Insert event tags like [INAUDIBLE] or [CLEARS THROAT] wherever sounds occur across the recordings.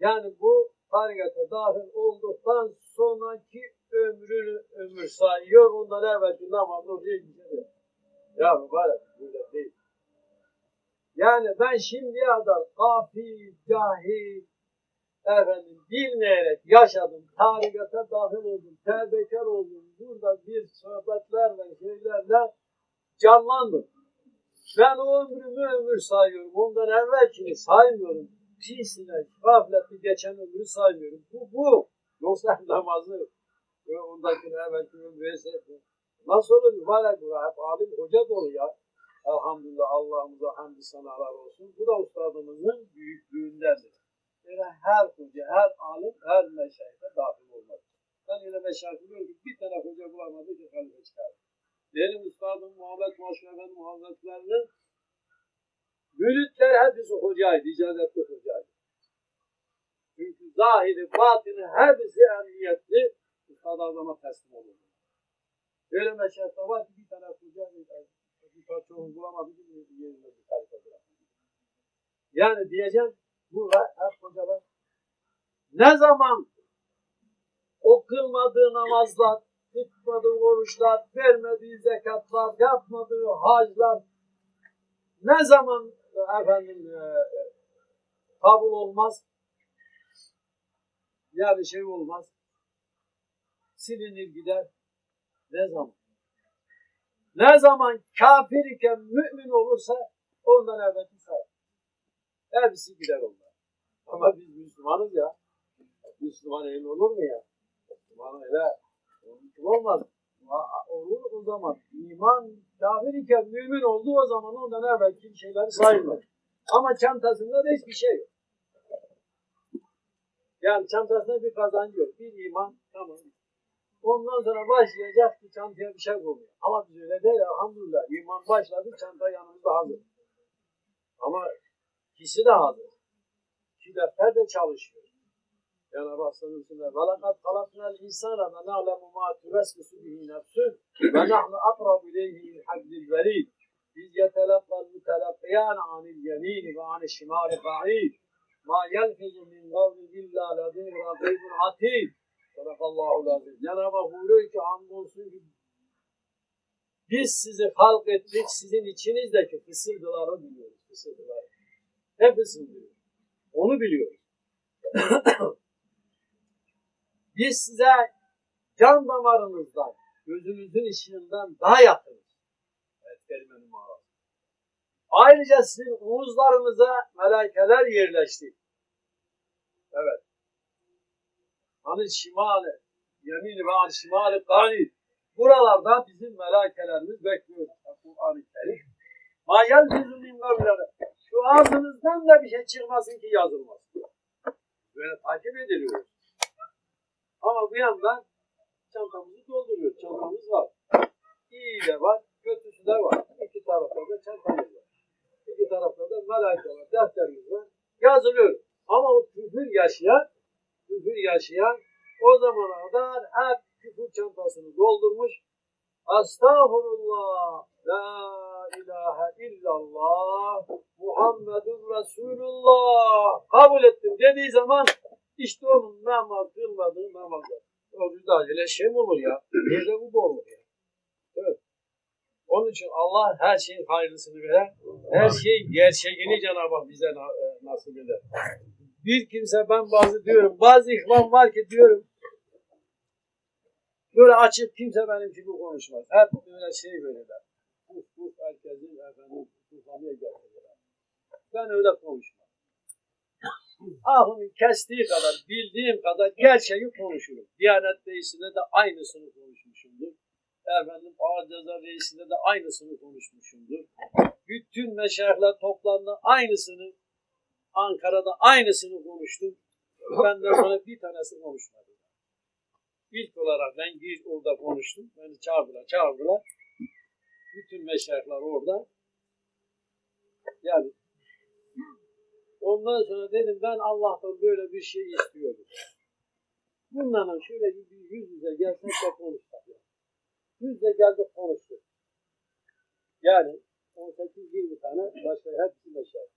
Yani bu tarikata dahil olduktan sonraki ömrünü ömür sayıyor. Ondan evvelki namazı oraya gidiyor. Ya mübarek böyle değil. Yani ben şimdiye kadar gafil, cahil, efendim bilmeyerek yaşadım. Tarikata dahil oldum. Tevbekar oldum. Burada bir sohbetlerle, şeylerle canlandım. Ben o ömrümü ömür sayıyorum. Ondan evvelkini saymıyorum. Pisine, gafletli geçen ömrü saymıyorum. Bu, bu. Yoksa [LAUGHS] namazı ve ondakini evvelki ömrü hesaplı. Nasıl olur mübarek bu? Hep alim hoca dolu ya. Elhamdülillah Allah'ımıza hamdü sanalar olsun. Bu da ustadımızın büyüklüğündendir. Yani her hoca, her alim, her meşayete dahil olmaz. Ben öyle meşayete diyorum ki bir tane hoca bulamadı ki halife çıkardı. Benim üstadım Muhammed Maşru Efendi Muhammedlerinin müritler hepsi hocaydı, icazetli hocaydı. Çünkü zahiri, batini hepsi emniyetli Üstad Azam'a teslim olurdu. Böyle meşayette var ki bir tane hoca bir parça onu bulamadı ki yerine bir tarife. Yani diyeceğim bu ve hep hocalar ne zaman o kılmadığı namazlar, tutmadığı oruçlar, vermediği zekatlar, yapmadığı haclar ne zaman efendim e, kabul olmaz? Yani şey olmaz. Silinir gider. Ne zaman? Ne zaman kafir iken mümin olursa ondan evvelki sayar. Hepsi gider onlar. Ama biz Müslümanız ya. Müslüman emin olur mu ya? Müslüman öyle onun olmaz. Olur o zaman. İman kafir iken mümin oldu o zaman ondan evvelki şeyleri sayılmaz. Ama çantasında da hiçbir şey yok. Yani çantasında bir kazancı yok. Bir iman tamam. Ondan sonra başlayacak ki çantaya bir şey koymuyor. Ama biz öyle değil elhamdülillah. İman başladı çanta yanımızda hazır. Ama ikisi de hazır. İki defter de çalışıyor. Cenab-ı Hak sanırsın. وَلَقَدْ خَلَقْنَا الْاِنْسَانَ وَنَعْلَمُ مَا تُوَسْوِسُ بِهِ نَفْسُهُ وَنَحْنُ أَقْرَبُ إِلَيْهِ مِنْ حَبْلِ الْوَرِيدِ إِذْ يَتَلَقَّى الْمُتَلَقِّيَانَ عَنِ الْيَمِينِ وَعَنِ الشِّمَالِ قَعِيدٍ مَا يَلْفِظُ مِنْ قَوْلٍ إِلَّا لَدَيْهِ رَقِيبٌ عَتِيدٌ Sadakallahu lazim. Cenab-ı Hak buyuruyor ki andolsun ki biz sizi halk ettik, sizin içinizdeki fısıldıları biliyoruz. Fısıldıları. Ne fısıldıyor? Onu biliyoruz. biz size can damarınızdan, gözünüzün ışığından daha yakınız. Evet, kelimenin manası. Ayrıca sizin omuzlarınıza melekeler yerleşti. Evet. Hani şimali, yemini ve hani şimali gani. Buralarda bizim melakelerimiz bekliyor. Kur'an-ı Kerim. Ma yelfizu min kavlere. Şu ağzınızdan da bir şey çıkmasın ki yazılmaz. Böyle takip ediliyoruz. Ama bu yandan çantamızı dolduruyoruz. Çantamız var. İyi de var, kötüsü de var. İki tarafta da çantamız var. İki tarafta da melaike var, defterimiz var. Yazılıyor. Ama o küfür yaşayan küfür yaşayan o zamana kadar hep küfür çantasını doldurmuş. Estağfurullah, la ilahe illallah, Muhammedun Resulullah kabul ettim dediği zaman işte onun namaz kılmadığı namazlar. O güzel öyle şey mi olur ya? Nerede bu da olur ya? Evet. Onun için Allah her şeyin hayırlısını verer. Her şeyin gerçeğini Cenab-ı Hak bize e, nasip eder bir kimse ben bazı diyorum. Bazı ihvan var ki diyorum. Böyle açık kimse benim gibi konuşmaz. Hep böyle şey verirler. Uf uf herkesin efendim tutamaya getirirler. Ben öyle konuşmam. Ahımın kestiği kadar, bildiğim kadar gerçeği konuşurum. Diyanet Reisi'nde de aynısını konuşmuşumdur. Efendim Ağır Ceza Reisi'nde de aynısını konuşmuşumdur. Bütün meşayihler toplandı aynısını Ankara'da aynısını konuştum. Benden sonra bir tanesi konuşmadı. İlk olarak ben gir orada konuştum. Beni çağırdılar, çağırdılar. Bütün meşayihler orada. Yani ondan sonra dedim ben Allah'tan böyle bir şey istiyorum. Bunlarla şöyle bir yüz yüze gelsek de konuşsak. Yüz yüze geldik konuştuk. Yani 18-20 tane başka hepsi meşayih.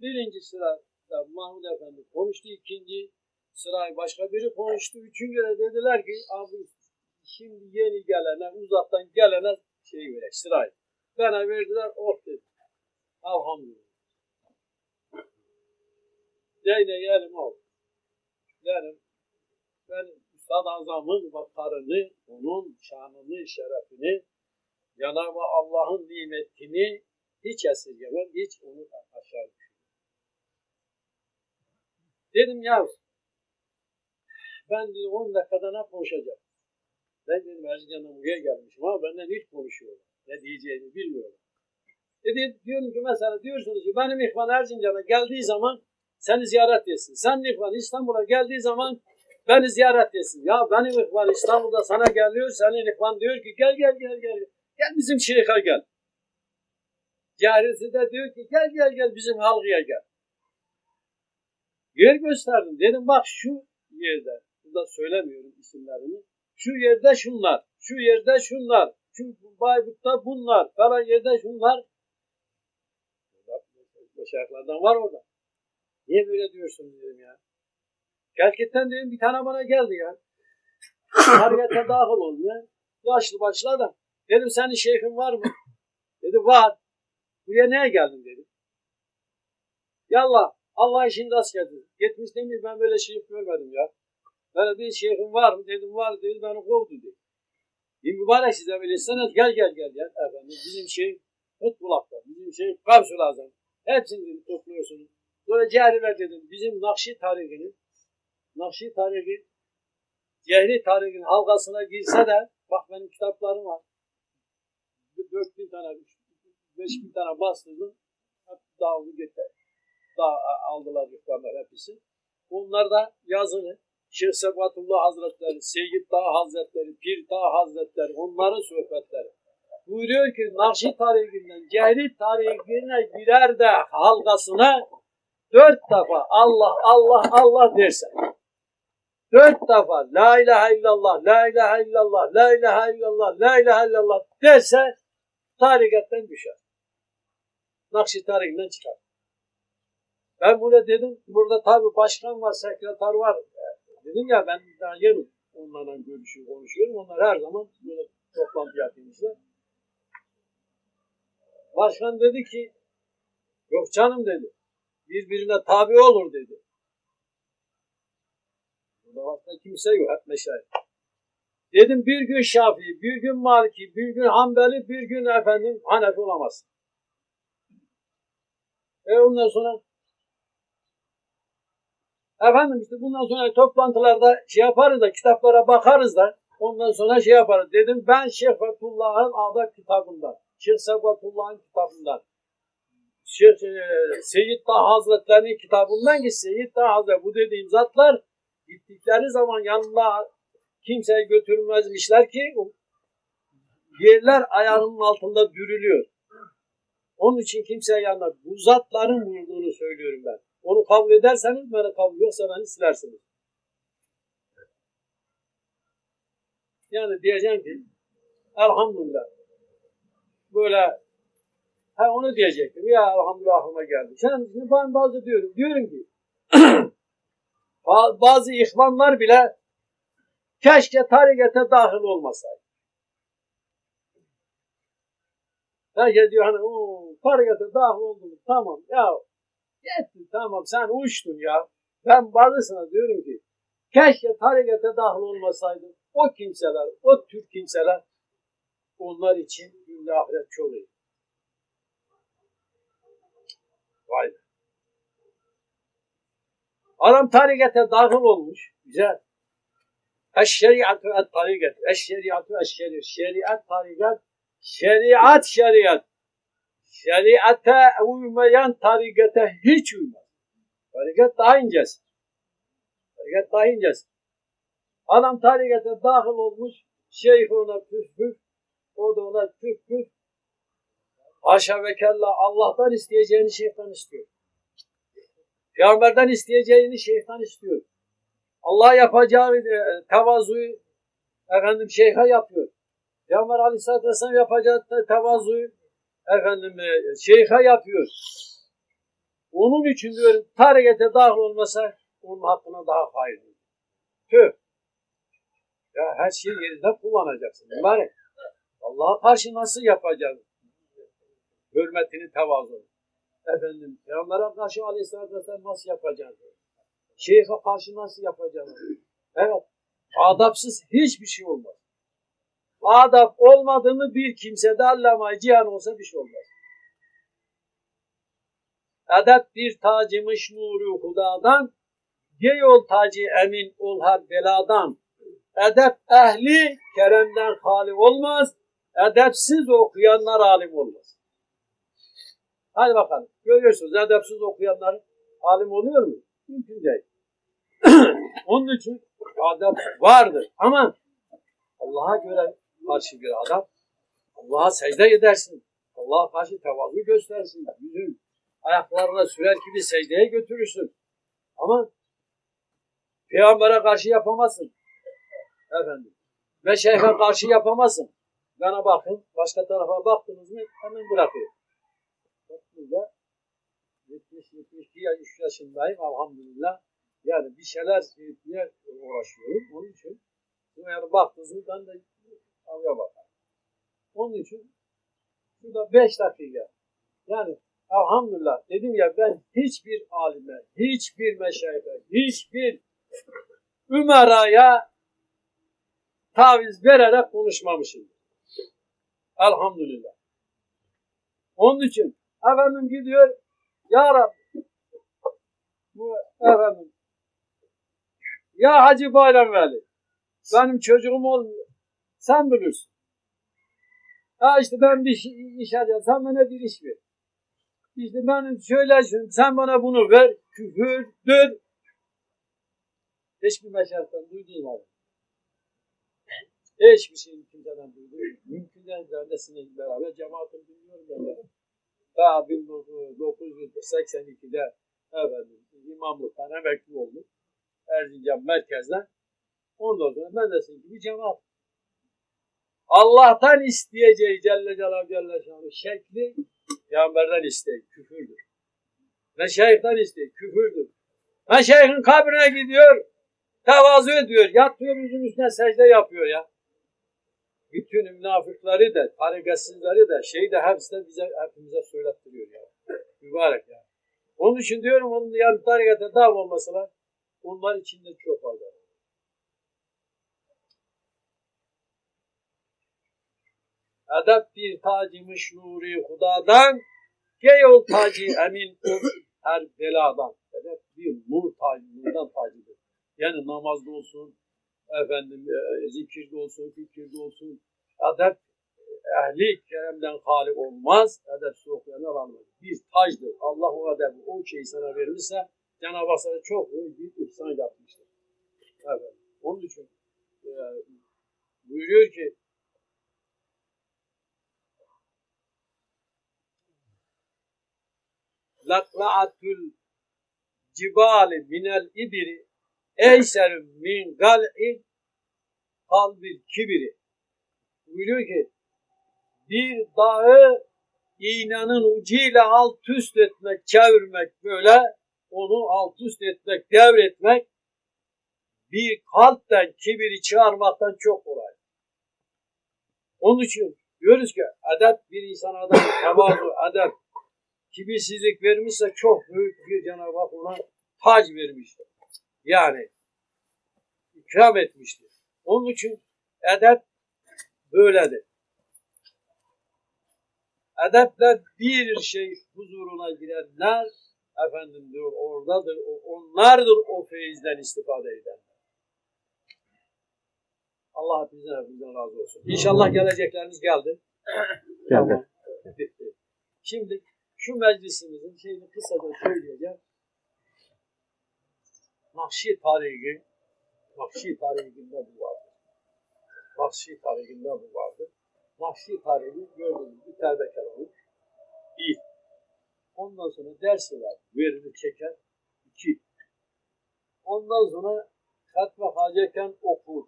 Birinci sıra İşte Mahmud Efendi konuştu ikinci sırayı başka biri konuştu. Üçüncü de dediler ki abi şimdi yeni gelene uzaktan gelene şey verek sırayı. Bana verdiler oh dedim. Elhamdülillah. Yine yerim oldu. Yerim. Ben Üstad Azam'ın vakarını, onun şanını, şerefini, Cenab-ı Allah'ın nimetini hiç esirgemem, hiç onu aşağı düşürmem. Dedim ya ben dedim 10 dakikada ne konuşacağım? Ben dedim Erzincan'dan buraya gelmişim ama benden hiç konuşuyorlar. Ne diyeceğimi bilmiyorum. Dedi, diyorum ki mesela diyorsunuz ki benim İhvan Erzincan'a geldiği zaman seni ziyaret etsin. Sen İhvan İstanbul'a geldiği zaman beni ziyaret etsin. Ya benim İhvan İstanbul'da sana geliyor, senin İhvan diyor ki gel gel gel gel. Gel bizim şeyhe gel. Carisi de diyor ki gel gel gel bizim halkıya gel. Yer gösterdim. Dedim bak şu yerde, burada söylemiyorum isimlerini. Şu yerde şunlar, şu yerde şunlar, şu Bayburt'ta bunlar, falan yerde şunlar. Başaklardan var orada. Niye böyle diyorsun dedim ya. Gerçekten dedim bir tane bana geldi ya. Harekete [COUGHS] dahil oldu ya. Yaşlı başlı adam. Dedim senin şeyhin var mı? Dedi var. Buraya neye geldin dedi. Yallah Allah işini rast getirdi. Gitmiş demiş ben böyle şey görmedim ya. Böyle bir şeyhim var mı dedim var dedi beni kovdu dedi. Bir mübarek size bilirseniz gel gel gel gel efendim bizim şey Hut bulakta bizim şey Kavsul Azam. Hepsini topluyorsunuz. Sonra cariler dedim bizim Nakşi tarihinin Nakşi tarihi Cehri tarihin halkasına girse de bak benim kitaplarım var. 4000 tane, 5000 tane bastırdım. Hep dağıldı gitti. Dağ, aldılar yıklarlar hepsi. Bunlar da yazılı. Şeyh Sebatullah Hazretleri, Seyyid Dağ Hazretleri, Pir Dağ Hazretleri, onların sohbetleri. Buyuruyor ki Nakşi tarihinden Cehri tarihine girer de halkasına dört defa Allah Allah Allah dersen. Dört defa La ilahe illallah, La ilahe illallah, La ilahe illallah, La ilahe illallah derse tarikatten düşer. Nakşi tarihinden çıkar. Ben bunu dedim. Burada tabi başkan var, sekreter var. Dedim ya ben daha yeni onlarla görüşüyorum, konuşuyorum. Onlar her zaman böyle toplantı yapıyormuşlar. Başkan dedi ki yok canım dedi. Birbirine tabi olur dedi. Burada başka kimse yok. Hep meşayih. Dedim bir gün Şafii, bir gün Maliki, bir gün Hanbeli, bir gün efendim Hanefi olamaz. E ondan sonra efendim işte bundan sonra toplantılarda şey yaparız da kitaplara bakarız da ondan sonra şey yaparız. Dedim ben Şeyh Fethullah'ın adak kitabından, Şeyh Sebatullah'ın kitabından, Şeyh Seyyid Dağ Hazretleri'nin kitabından ki Seyyid Dağ Hazretleri bu dediğim zatlar gittikleri zaman yanına kimseyi götürmezmişler ki yerler ayağının altında dürülüyor. Onun için kimseye yanına bu zatların buyurduğunu söylüyorum ben. Onu kabul ederseniz beni kabul yoksa beni silersiniz. Yani diyeceğim ki elhamdülillah böyle ha onu diyecektim. Ya elhamdülillah geldi. Şimdi ben bazı diyorum. Diyorum ki [CLEARS THROAT] bazı ihvanlar bile keşke tarikete dahil olmasaydı. Herkes diyor hani tarikete dahil oldum. Tamam ya yetti tamam sen uçtun ya. Ben bazısına diyorum ki keşke tarikete dahil olmasaydı. O kimseler, o Türk kimseler onlar için dünya ahiret çok. Vay be. Adam tarikete dahil olmuş. Güzel. Eşşeriyatü et tarikat. Eşşeriyatü eşşeriyat. Şeriat tarikat. Şeriat şeriat. Şeriate uymayan tarikete hiç uymaz. Tarikat daha incesi. Tarikat daha incesi. Adam tarikete dahil olmuş. Şeyh ona püf. O da ona püf. Haşa ve kella Allah'tan isteyeceğini şeytan istiyor. Peygamberden isteyeceğini şeytan istiyor. Allah yapacağı e, tevazuyu efendim şeyha yapıyor. Peygamber Aleyhisselatü Vesselam yapacağı tevazuyu efendim e, şeyha yapıyor. Onun için diyorum tarikete dahil olmasa onun hakkına daha hayırlı. Tüh. Ya her şeyi yerinde kullanacaksın. Mübarek. Allah'a karşı nasıl yapacaksın? Hürmetini, tevazu. Efendim, Peygamber'e karşı aleyhissalatü vesselam nasıl yapacaksın? Şeyhe karşı nasıl yapacaksın? Evet. Adapsız hiçbir şey olmaz. Adap olmadığını bir kimsede allama cihan olsa bir şey olmaz. Edep bir tacımış nuru hudadan, Gey ol tacı emin ol her beladan. Edep ehli keremden hali olmaz. Edepsiz okuyanlar alim olmaz. Hadi bakalım. Görüyorsunuz edepsiz okuyanlar alim oluyor mu? Mümkün değil. [CLEARS THROAT] Onun için adab vardır. Ama Allah'a göre karşı bir adab. Allah'a secde edersin. Allah'a karşı tevazu göstersin. Yüzün ayaklarına sürer gibi secdeye götürürsün. Ama Peygamber'e karşı yapamazsın. Efendim. Ve şeyhe karşı yapamazsın. Bana bakın, başka tarafa baktınız mı hemen bırakıyor. Burada 70-72 yaş yaşındayım elhamdülillah. Yani bir şeyler etmeye uğraşıyorum. Onun için yani baktınız mı ben de avya bakarım. Onun için şurada 5 dakika. Yani elhamdülillah dedim ya ben hiçbir alime, hiçbir meşayete, hiçbir ümeraya taviz vererek konuşmamışım. Elhamdülillah. Onun için efendim gidiyor Ya Rabbi bu efendim ya Hacı Bayram Veli benim çocuğum olmuyor. Sen bilirsin. Ha işte ben bir iş, iş arıyorum. Sen bana bir iş ver. İşte benim şöyle sen bana bunu ver. Küfürdür. Hiçbir meşaretten duydun mu? Hiçbir şeyin kimseden duyduğum mümkün değil. Ben de sizinle beraber cemaatim dinliyorum ben de. Daha 1982'de efendim, imamlıktan emekli oldum. Erzincan merkezden. Ondan sonra ben de sizin gibi cemaat. Allah'tan isteyeceği Celle Celaluhu Celle Şanlı şekli Peygamberden isteyin. Küfürdür. Meşayihten isteyin. Küfürdür. Meşayihin kabrine gidiyor. Tevazu ediyor. Yatıyor yüzün üstüne secde yapıyor ya. Bütün münafıkları da, tarikatsızları da, şeyi de hepsi de bize, hepimize söylettiriyor ya. Mübarek ya. Onun için diyorum onun yani tarikata dav olmasalar onlar için de çok fayda. var. Edep bir tacımış nuri hudadan, gey ol tacı emin ol her beladan. Edep bir nur tacı, nurdan tacıdır. Yani namazda olsun, efendim e, zikirde olsun, fikirde olsun. Edep ehli keremden hali olmaz. Edepsiz okuyan alamaz. Bir tacdır. Allah o edebi, o şeyi sana verirse Cenab-ı Hak sana çok büyük ihsan yapmıştır. Evet. Onun için e, buyuruyor ki lakla'atul cibali minel ibiri eyser min gal'i kalbil kibiri. Buyuruyor ki bir dağı iğnenin ucuyla alt üst etmek, çevirmek böyle onu alt üst etmek, devretmek bir kalpten kibiri çıkarmaktan çok kolay. Onun için diyoruz ki edep bir insan adam tevazu, edep, kibirsizlik vermişse çok büyük bir Cenab-ı Hak ona tac vermiştir. Yani ikram etmiştir. Onun için edep böyledir. Edeple bir şey huzuruna girenler efendim diyor oradadır. Onlardır o feyizden istifade edenler. Allah hepinizden hepinizden razı olsun. İnşallah gelecekleriniz geldi. Geldi. Tamam. Şimdi şu meclisimizin şeyini kısaca söyleyeceğim. Nakşi tarihi, Nakşi tarihinde bu vardır. Nakşi tarihinde bu vardır. Nakşi tarihi gördüğünüz bir terbekar olur. Bir. Ondan sonra dersi var. Verini çeker. İki. Ondan sonra katme haceken okur.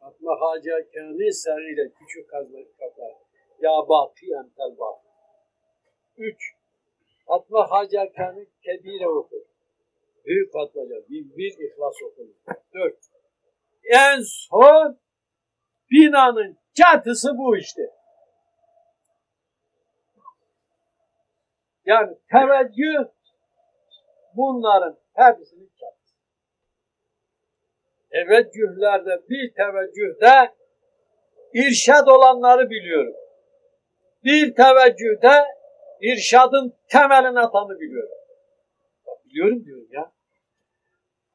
Katme hacekeni seriyle küçük kazma kaplar. Ya bakiyen tel bak. Üç. Fatma Hacerkan'ı kebire okur. Büyük Fatmaca. Bir, bir ihlas okunur. Dört. En son binanın çatısı bu işte. Yani teveccüh bunların hepsinin çatısı. Teveccühlerde bir teveccühde irşad olanları biliyorum. Bir teveccühde irşadın temelini atanı biliyorum. Biliyorum diyorum ya.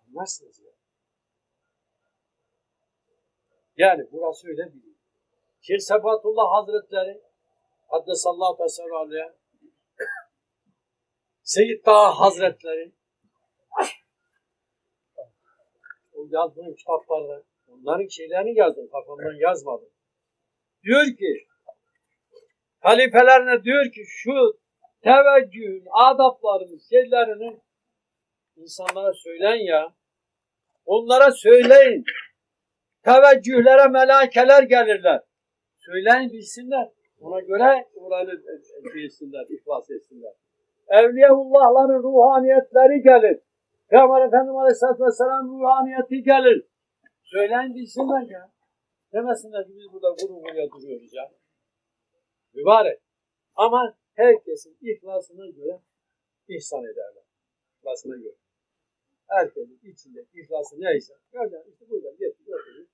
Anlarsınız ya. Yani burası öyle değil. Şeyh Sefatullah Hazretleri Haddesallahu Teala aleyhe Seyyid Dağ Hazretleri o yazdığım kitaplarda onların şeylerini yazdım kafamdan yazmadım. Diyor ki halifelerine diyor ki şu teveccühün, adaplarını, şeylerini insanlara söyleyin ya. Onlara söyleyin. Teveccühlere melakeler gelirler. Söyleyin bilsinler. Ona göre oranı bilsinler, ihlas etsinler. Evliyaullahların ruhaniyetleri gelir. Peygamber Efendimiz Aleyhisselatü Vesselam ruhaniyeti gelir. Söyleyin bilsinler ya. Demesinler ki biz burada guru guruya duruyoruz ya. Mübarek. Ama herkesin ihlasına göre ihsan ederler. İhlasına göre. Herkesin içinde ihlası neyse. Hocam işte burada getir götürür.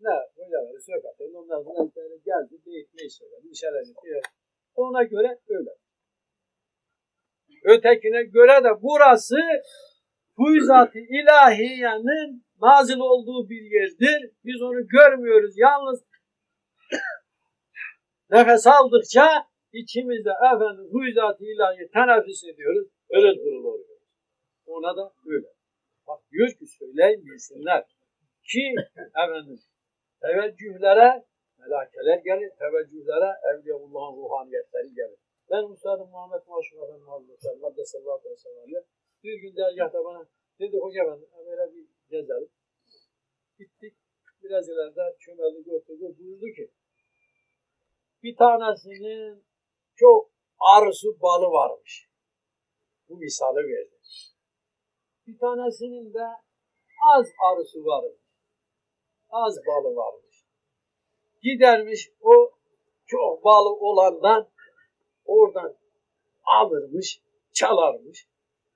Ne hocaları söhbet Ondan sonra işte geldi deyip ne söyledi. Şeyler yapıyor. Ona göre öyle. Ötekine göre de burası Fuyzat-ı İlahiye'nin nazil olduğu bir yerdir. Biz onu görmüyoruz. Yalnız [COUGHS] nefes aldıkça içimizde efendim Fuyzat-ı İlahiye teneffüs ediyoruz. Öyle durul oluyoruz. Ona da öyle. Bak diyor ki söyleyin bilsinler ki efendim teveccühlere melakeler gelir, teveccühlere Evliyaullah'ın ruhaniyetleri gelir. Ben Üstadım Muhammed Maşuk Efendi Hazretleri Maddesallahu aleyhi ve sellem bir gün dergahta bana dedi hoca ben böyle bir gezelim. Gittik biraz ileride çömeldi götürdü buyurdu ki bir tanesinin çok arısı balı varmış. Bu misali verdi. Bir tanesinin de az arısı varmış. Az balı varmış. Gidermiş o çok balı olandan oradan alırmış, çalarmış.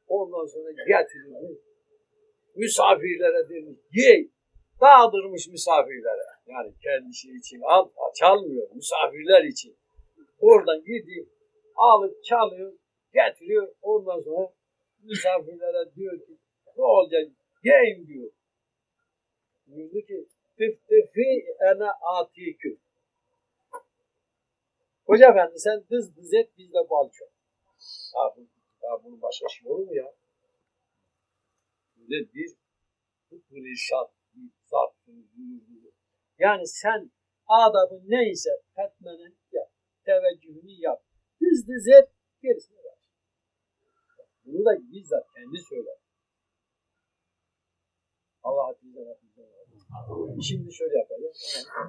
Ondan sonra getirirmiş. Misafirlere demiş, ye. Dağıtırmış misafirlere. Yani kendisi için al, çalmıyor. Misafirler için. Oradan gidiyor, alıp çalıyor, getiriyor. Ondan sonra misafirlere diyor ki, ne olacak? Yiyin diyor. Diyordu ki, tıftıfi ene atikü. Hoca efendi sen dız dız et bizde bal çok. Ya, bu, ya bunun başka şey olur mu ya? Böyle bir fıkhı irşad, bir zat. Yani sen adabın neyse etmeni yap, teveccühünü yap. Dız dız et, gerisini ver. Bunu da bizzat kendi söyler. Allah rahmet eylesin. Şimdi şöyle yapacağız.